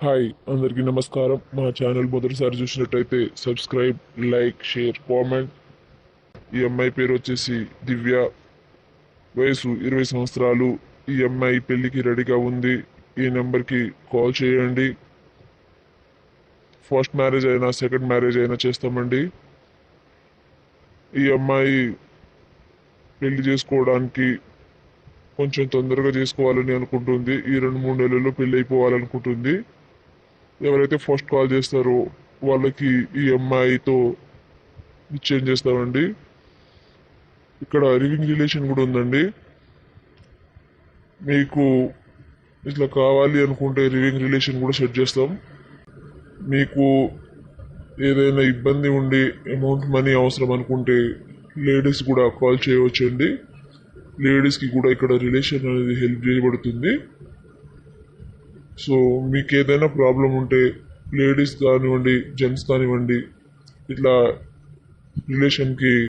Hi అందరికీ నమస్కారం. మా ఛానల్ మొదటిసారి చూసినట్టయితే సబ్స్క్రైబ్ లైక్ షేర్ కామెంట్. ఈ అమ్మాయి పేరు వచ్చేసి దివ్య. వయసు ఇరవై సంవత్సరాలు. ఈ అమ్మాయి పెళ్ళికి రెడీగా ఉంది. ఈ నెంబర్కి కాల్ చేయండి. ఫస్ట్ మ్యారేజ్ అయినా సెకండ్ మ్యారేజ్ అయినా చేస్తామండి. ఈ అమ్మాయి పెళ్ళి చేసుకోవడానికి కొంచెం తొందరగా చేసుకోవాలని అనుకుంటుంది. ఈ రెండు మూడు నెలల్లో పెళ్ళి అయిపోవాలనుకుంటుంది. ఎవరైతే ఫస్ట్ కాల్ చేస్తారో వాళ్ళకి ఈ అమ్మాయితో నిశ్చయం చేస్తామండి. ఇక్కడ లివింగ్ రిలేషన్ కూడా ఉందండి. మీకు ఇట్లా కావాలి అనుకుంటే లివింగ్ రిలేషన్ కూడా సెట్ చేస్తాం. మీకు ఏదైనా ఇబ్బంది ఉండి అమౌంట్ మనీ అవసరం అనుకుంటే లేడీస్ కూడా కాల్ చేయవచ్చండి. లేడీస్కి కూడా ఇక్కడ రిలేషన్ అనేది హెల్ప్ చేయబడుతుంది. సో మీకు ఏదైనా ప్రాబ్లం ఉంటే లేడీస్ కానివ్వండి జెంట్స్ కానివ్వండి ఇట్లా రిలేషన్కి